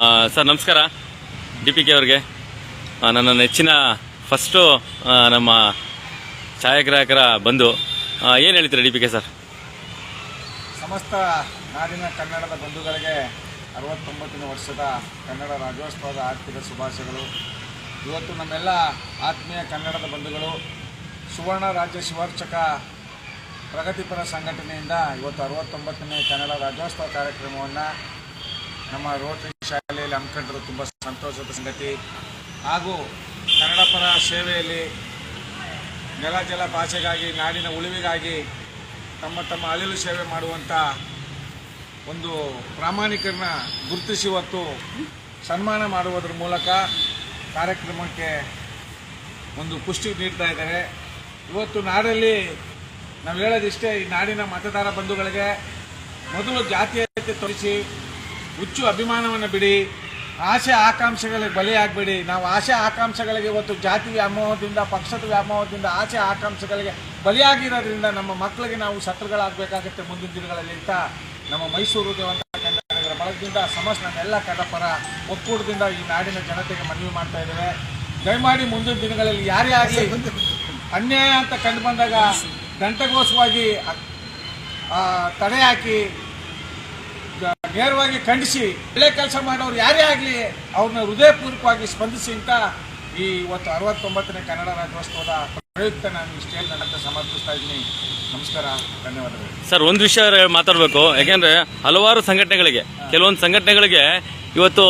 Sir, ನಮಸ್ಕಾರ. D P K ಅವ್ರಿಗೆ ನನ್ನ ನೆಚ್ಚಿನ ಫಸ್ಟು ನಮ್ಮ ಛಾಯಾಗ್ರಾಹಕರ ಬಂಧು. ಏನು ಹೇಳ್ತೀರಾ ಡಿ ಪಿ ಕೆ ಸರ್? ಸಮಸ್ತ ನಾಡಿನ ಕನ್ನಡದ ಬಂಧುಗಳಿಗೆ ಅರವತ್ತೊಂಬತ್ತನೇ ವರ್ಷದ ಕನ್ನಡ ರಾಜ್ಯೋತ್ಸವದ ಆರ್ಥಿಕ ಶುಭಾಶಯಗಳು. ಇವತ್ತು ನಮ್ಮೆಲ್ಲ ಆತ್ಮೀಯ ಕನ್ನಡದ ಬಂಧುಗಳು, ಸುವರ್ಣ ರಾಜ್ಯ ಶಿವಾರ್ಚಕ ಪ್ರಗತಿಪರ ಸಂಘಟನೆಯಿಂದ ಇವತ್ತು ಅರವತ್ತೊಂಬತ್ತನೇ ಕನ್ನಡ ರಾಜ್ಯೋತ್ಸವ ಕಾರ್ಯಕ್ರಮವನ್ನು ನಮ್ಮ ರೋಟರಿ ಶಾಲೆಯಲ್ಲಿ ಹಮ್ಮಿಕೊಂಡಿರೋದು ತುಂಬ ಸಂತೋಷದ ಸಂಗತಿ. ಹಾಗೂ ಕನ್ನಡ ಪರ ಸೇವೆಯಲ್ಲಿ ನೆಲ, ಜಲ ಭಾಷೆಗಾಗಿ, ನಾಡಿನ ಉಳಿವಿಗಾಗಿ ತಮ್ಮ ತಮ್ಮ ಅಳಿಲು ಸೇವೆ ಮಾಡುವಂಥ ಒಂದು ಪ್ರಾಮಾಣಿಕರನ್ನ ಗುರುತಿಸಿ ಹೊತ್ತು ಸನ್ಮಾನ ಮಾಡುವುದರ ಮೂಲಕ ಕಾರ್ಯಕ್ರಮಕ್ಕೆ ಒಂದು ಪುಷ್ಟಿ ನೀಡ್ತಾ ಇದ್ದಾರೆ. ಇವತ್ತು ನಾಡಲ್ಲಿ ನಾವು ಹೇಳೋದಿಷ್ಟೇ, ಈ ನಾಡಿನ ಮತದಾರ ಬಂಧುಗಳಿಗೆ ಮೊದಲು ಜಾತಿಯತೆ ತೋರಿಸಿ ಹುಚ್ಚು ಅಭಿಮಾನವನ್ನು ಬಿಡಿ, ಆಸೆ ಆಕಾಂಕ್ಷೆಗಳಿಗೆ ಬಲಿಯಾಗಬೇಡಿ. ನಾವು ಆಸೆ ಆಕಾಂಕ್ಷೆಗಳಿಗೆ ಇವತ್ತು ಜಾತಿ ವ್ಯಾಮೋಹದಿಂದ, ಪಕ್ಷದ ವ್ಯಾಮೋಹದಿಂದ ಆಸೆ ಆಕಾಂಕ್ಷೆಗಳಿಗೆ ಬಲಿಯಾಗಿರೋದ್ರಿಂದ ನಮ್ಮ ಮಕ್ಕಳಿಗೆ ನಾವು ಶತ್ರುಗಳಾಗಬೇಕಾಗುತ್ತೆ ಮುಂದಿನ ದಿನಗಳಲ್ಲಿ ಅಂತ ನಮ್ಮ ಮೈಸೂರು ದೇವಂತ ಕನ್ನಡಿಗರ ಬಳಗದಿಂದ ಸಮಸ್ತ ನನ್ನೆಲ್ಲ ಕನ್ನಡಪರ ಒಕ್ಕೂಟದಿಂದ ಈ ನಾಡಿನ ಜನತೆಗೆ ಮನವಿ ಮಾಡ್ತಾ ಇದ್ದೇವೆ. ದಯಮಾಡಿ ಮುಂದಿನ ದಿನಗಳಲ್ಲಿ ಯಾರೇ ಆಗಲಿ ಅನ್ಯಾಯ ಅಂತ ಕಂಡು ಬಂದಾಗ ಗಂಟೆಗೋಸವಾಗಿ ತಡೆ ಹಾಕಿ ನೇರವಾಗಿ ಖಂಡಿಸಿ ಒಳ್ಳೆ ಕೆಲಸ ಮಾಡೋರು ಯಾರೇ ಆಗಲಿ ಅವ್ರನ್ನ ಹೃದಯಪೂರ್ವಕವಾಗಿ ಸ್ಪಂದಿಸಿ ಅಂತ ಈ ಇವತ್ತು ಅರವತ್ತೊಂಬತ್ತನೇ ಕನ್ನಡ ರಾಜ್ಯೋತ್ಸವದ ಪ್ರಯುಕ್ತ ನಾನು ಇಷ್ಟೇ ನನ್ನ ಸಮರ್ಪಿಸ್ತಾ ಇದ್ದೀನಿ. ನಮಸ್ಕಾರ ಧನ್ಯವಾದಗಳು. ಸರ್ ಒಂದು ವಿಷಯ ಮಾತಾಡಬೇಕು. ಯಾಕೆಂದರೆ ಹಲವಾರು ಸಂಘಟನೆಗಳಿಗೆ ಕೆಲವೊಂದು ಸಂಘಟನೆಗಳಿಗೆ ಇವತ್ತು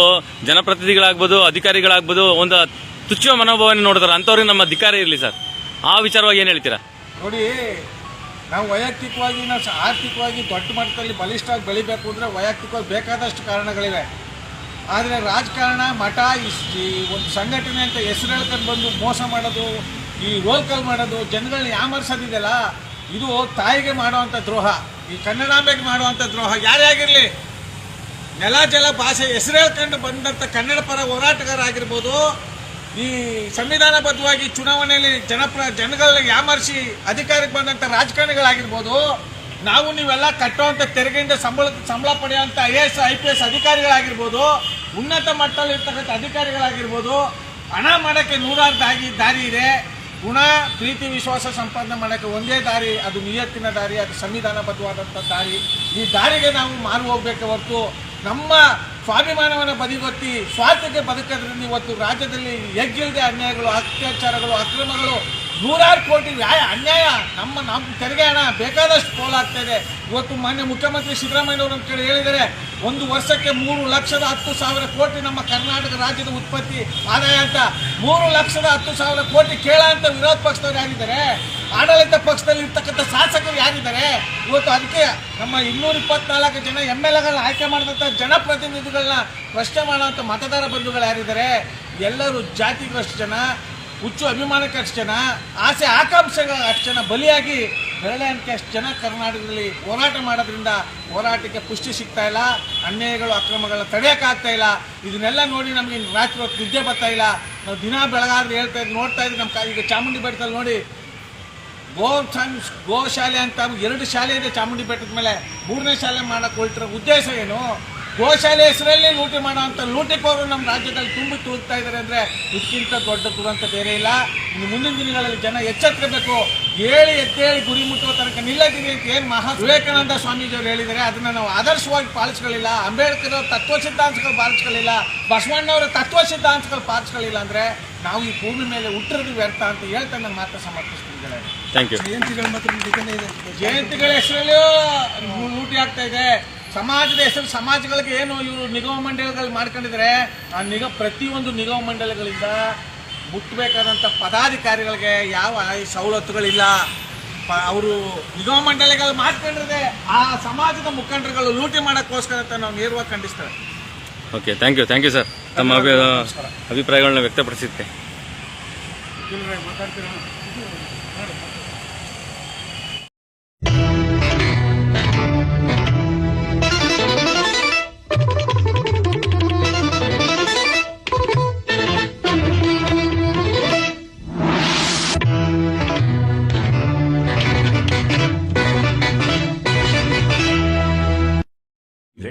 ಜನಪ್ರತಿನಿಧಿಗಳಾಗ್ಬೋದು ಅಧಿಕಾರಿಗಳಾಗ್ಬೋದು ಒಂದು ತುಚ್ಛ ಮನೋಭಾವನೆ ನೋಡ್ತಾರೆ ಅಂಥವ್ರಿಗೆ ನಮ್ಮ ಅಧಿಕಾರ ಇರಲಿ ಸರ್. ಆ ವಿಚಾರವಾಗಿ ಏನು ಹೇಳ್ತೀರಾ? ನೋಡಿ ನಾವು ವೈಯಕ್ತಿಕವಾಗಿ, ನಾವು ಆರ್ಥಿಕವಾಗಿ ದೊಡ್ಡ ಮಟ್ಟದಲ್ಲಿ ಬಲಿಷ್ಠವಾಗಿ ಬೆಳಿಬೇಕು ಅಂದರೆ ವೈಯಕ್ತಿಕವಾಗಿ ಬೇಕಾದಷ್ಟು ಕಾರಣಗಳಿವೆ. ಆದರೆ ರಾಜಕಾರಣ, ಮಠ, ಈ ಒಂದು ಸಂಘಟನೆ ಅಂತ ಹೆಸರು ಹೇಳ್ಕೊಂಡು ಬಂದು ಮೋಸ ಮಾಡೋದು, ಈ ರೋಲ್ ಕಾಲ್ ಮಾಡೋದು ಜನಗಳನ್ನ ಯಾಮರ್ಸೋದಿದೆಯಲ್ಲ ಇದು ತಾಯಿಗೆ ಮಾಡುವಂಥ ದ್ರೋಹ. ಈ ಕನ್ನಡಾಂಬೆಗೆ ಮಾಡುವಂಥ ದ್ರೋಹ. ಯಾರೇ ಆಗಿರಲಿ, ನೆಲ, ಜಲ, ಭಾಷೆ ಹೆಸರು ಹೇಳ್ಕೊಂಡು ಬಂದಂಥ ಕನ್ನಡ ಪರ ಹೋರಾಟಗಾರ ಆಗಿರ್ಬೋದು ಈ ಸಂವಿಧಾನಬದ್ಧವಾಗಿ ಚುನಾವಣೆಯಲ್ಲಿ ಜನಪ್ರ ಜನಗಳಿಗೆ ಯಾಮರ್ಸಿ ಅಧಿಕಾರಕ್ಕೆ ಬಂದಂಥ ರಾಜಕಾರಣಿಗಳಾಗಿರ್ಬೋದು, ನಾವು ನೀವೆಲ್ಲ ಕಟ್ಟುವಂಥ ತೆರಿಗೆಯಿಂದ ಸಂಬಳ ಸಂಬಳ ಪಡೆಯುವಂಥ I A S, I P S ಅಧಿಕಾರಿಗಳಾಗಿರ್ಬೋದು, ಉನ್ನತ ಮಟ್ಟದಲ್ಲಿ ಇರ್ತಕ್ಕಂಥ ಅಧಿಕಾರಿಗಳಾಗಿರ್ಬೋದು, ಹಣ ಮಾಡೋಕ್ಕೆ ನೂರಾರು ದಾರಿ ದಾರಿ ಇದೆ. ಗುಣ, ಪ್ರೀತಿ, ವಿಶ್ವಾಸ ಸಂಪಾದನೆ ಮಾಡೋಕ್ಕೆ ಒಂದೇ ದಾರಿ, ಅದು ನಿಯತ್ತಿನ ದಾರಿ, ಅದು ಸಂವಿಧಾನಬದ್ಧವಾದಂಥ ದಾರಿ. ಈ ದಾರಿಗೆ ನಾವು ಮಾರು ಹೋಗ್ಬೇಕು ಹೊರತು ನಮ್ಮ ಸ್ವಾಭಿಮಾನವನ್ನು ಬದಿಗೊತ್ತಿ ಸ್ವಾರ್ಥಕ್ಕೆ ಬದುಕೋದ್ರಿಂದ ಇವತ್ತು ರಾಜ್ಯದಲ್ಲಿ ಎಗ್ಗಿಲ್ಲದೆ ಅನ್ಯಾಯಗಳು ಅತ್ಯಾಚಾರಗಳು ಅಕ್ರಮಗಳು ನೂರಾರು ಕೋಟಿ ವ್ಯಾಯ ಅನ್ಯಾಯ. ನಮ್ಮ ನಮ್ಮ ತೆರಿಗೆ ಹಣ, ಬೇಕಾದಷ್ಟು ಪೋಲಾಗ್ತಾ ಇದೆ. ಇವತ್ತು ಮಾನ್ಯ ಮುಖ್ಯಮಂತ್ರಿ ಸಿದ್ದರಾಮಯ್ಯನವರು ಅಂತ ಕೇಳಿ ಹೇಳಿದರೆ, ಒಂದು ವರ್ಷಕ್ಕೆ ಮೂರು ಲಕ್ಷದ ಹತ್ತು ಸಾವಿರ ಕೋಟಿ ನಮ್ಮ ಕರ್ನಾಟಕ ರಾಜ್ಯದ ಉತ್ಪತ್ತಿ ಆದಾಯ ಅಂತ. ಮೂರು ಲಕ್ಷದ ಹತ್ತು ಸಾವಿರ ಕೋಟಿ ಕೇಳ ಅಂತ ವಿರೋಧ ಪಕ್ಷದವ್ರು ಯಾರಿದ್ದಾರೆ? ಆಡಳಿತ ಪಕ್ಷದಲ್ಲಿ ಇರ್ತಕ್ಕಂಥ ಶಾಸಕರು ಯಾರಿದ್ದಾರೆ? ಇವತ್ತು ಅದಕ್ಕೆ ನಮ್ಮ ಇನ್ನೂರ ಇಪ್ಪತ್ನಾಲ್ಕು ಜನ ಎಂ ಎಲ್ ಎಗಳನ್ನ ಆಯ್ಕೆ ಮಾಡಿದಂಥ ಜನಪ್ರತಿನಿಧಿಗಳನ್ನ ಪ್ರಶ್ನೆ ಮಾಡುವಂಥ ಮತದಾರ ಬಂಧುಗಳು ಯಾರಿದ್ದಾರೆ? ಎಲ್ಲರೂ ಜಾತಿಗ್ರಷ್ಟು ಜನ ಹುಚ್ಚು ಅಭಿಮಾನಕ್ಕೆ ಅಷ್ಟು ಜನ, ಆಸೆ ಆಕಾಂಕ್ಷೆಗಳ ಅಷ್ಟು ಜನ, ಬಲಿಯಾಗಿ ಬೆರಳೆಣಿಕೆ ಅಷ್ಟು ಜನ ಕರ್ನಾಟಕದಲ್ಲಿ ಹೋರಾಟ ಮಾಡೋದ್ರಿಂದ ಹೋರಾಟಕ್ಕೆ ಪುಷ್ಟಿ ಸಿಗ್ತಾ ಇಲ್ಲ, ಅನ್ಯಾಯಗಳು, ಅಕ್ರಮಗಳನ್ನ ತಡೆಯೋಕ್ಕಾಗ್ತಾ ಇಲ್ಲ. ಇದನ್ನೆಲ್ಲ ನೋಡಿ ನಮಗೆ ರಾತ್ರಿ ಹೊತ್ತು ನಿದ್ದೆ ಬರ್ತಾ ಇಲ್ಲ. ನಾವು ದಿನ ಬೆಳಗಾದ್ರೆ ಹೇಳ್ತಾ ಇದ್ದು ನೋಡ್ತಾ ಇದ್ವಿ ನಮ್ಮ ಈಗ ಚಾಮುಂಡಿ ಬೆಟ್ಟದಲ್ಲಿ ನೋಡಿ. ಗೋ ಗೋ ಶಾಲೆ ಅಂತ ಎರಡು ಶಾಲೆ ಇದೆ ಚಾಮುಂಡಿ ಬೆಟ್ಟದ ಮೇಲೆ. ಮೂರನೇ ಶಾಲೆ ಮಾಡೋಕ್ಕೆ ಹೊರಟಿರೋ ಉದ್ದೇಶ ಏನು? ಗೋಶಾಲೆ ಹೆಸರಲ್ಲಿ ಲೂಟಿ ಮಾಡೋಂಥ ಲೂಟಿಕೋರು ನಮ್ಮ ರಾಜ್ಯದಲ್ಲಿ ತುಂಬಿ ತೂಗ್ತಾ ಇದ್ದಾರೆ ಅಂದರೆ ಇದಕ್ಕಿಂತ ದೊಡ್ಡ ದುರಂತ ಬೇರೆ ಇಲ್ಲ. ಇನ್ನು ಮುಂದಿನ ದಿನಗಳಲ್ಲಿ ಜನ ಎಚ್ಚೆತ್ತಬೇಕು ಹೇಳಿ ಎತ್ತೇಳಿ ಗುರಿ ಮುಟ್ಟುವ ತನಕ ನಿಲ್ಲದಿರಿ ಅಂತ ಏನು ಮಹಾ ವಿವೇಕಾನಂದ ಸ್ವಾಮೀಜಿಯವರು ಹೇಳಿದ್ದಾರೆ ಅದನ್ನು ನಾವು ಆದರ್ಶವಾಗಿ ಪಾಲಿಸ್ಕೊಳ್ಳಿಲ್ಲ. ಅಂಬೇಡ್ಕರ್ ಅವ್ರ ತತ್ವ ಸಿದ್ಧಾಂತಗಳು ಪಾಲಿಸ್ಕೊಳ್ಳಿಲ್ಲ. ಬಸವಣ್ಣವರ ತತ್ವ ಸಿದ್ಧಾಂತಗಳು ಪಾಲಿಸ್ಕೊಳ್ಳಿಲ್ಲ ಅಂದರೆ ನಾವು ಈ ಭೂಮಿ ಮೇಲೆ ಹುಟ್ಟಿರೋದು ವ್ಯರ್ಥ ಅಂತ ಹೇಳ್ತಾ ನಾನು ಮಾತ್ರ ಯು ಜಯಂತಿಗಳು ಮಾತ್ರ ನಡೀತಾನೆ ಜಯಂತಿಗಳ ಹೆಸರಲ್ಲೂ ಲೂಟಿ ಆಗ್ತಾ ಇದೆ. ಸಮಾಜದ ಹೆಸರು ಸಮಾಜಗಳಿಗೆ ಏನು ಇವರು ನಿಗಮ ಮಂಡಳಿಗಳು ಮಾಡ್ಕೊಂಡಿದ್ರೆ ಆ ನಿಗ ಪ್ರತಿಯೊಂದು ನಿಗಮ ಮಂಡಳಿಗಳಿಂದ ಮುಟ್ಟಬೇಕಾದಂಥ ಪದಾಧಿಕಾರಿಗಳಿಗೆ ಯಾವ ಸವಲತ್ತುಗಳಿಲ್ಲ. ಅವರು ನಿಗಮ ಮಂಡಳಿಗಳು ಮಾಡ್ಕೊಂಡಿರದೆ ಆ ಸಮಾಜದ ಮುಖಂಡರುಗಳು ಲೂಟಿ ಮಾಡೋಕ್ಕೋಸ್ಕರ ಅಂತ ನಾವು ನೇರವಾಗಿ ಖಂಡಿಸ್ತೇವೆ. Okay thank you thank you sir ತಮ್ಮ ಅಭಿ ಅಭಿಪ್ರಾಯಗಳನ್ನ ವ್ಯಕ್ತಪಡಿಸಿದ್ದಕ್ಕೆ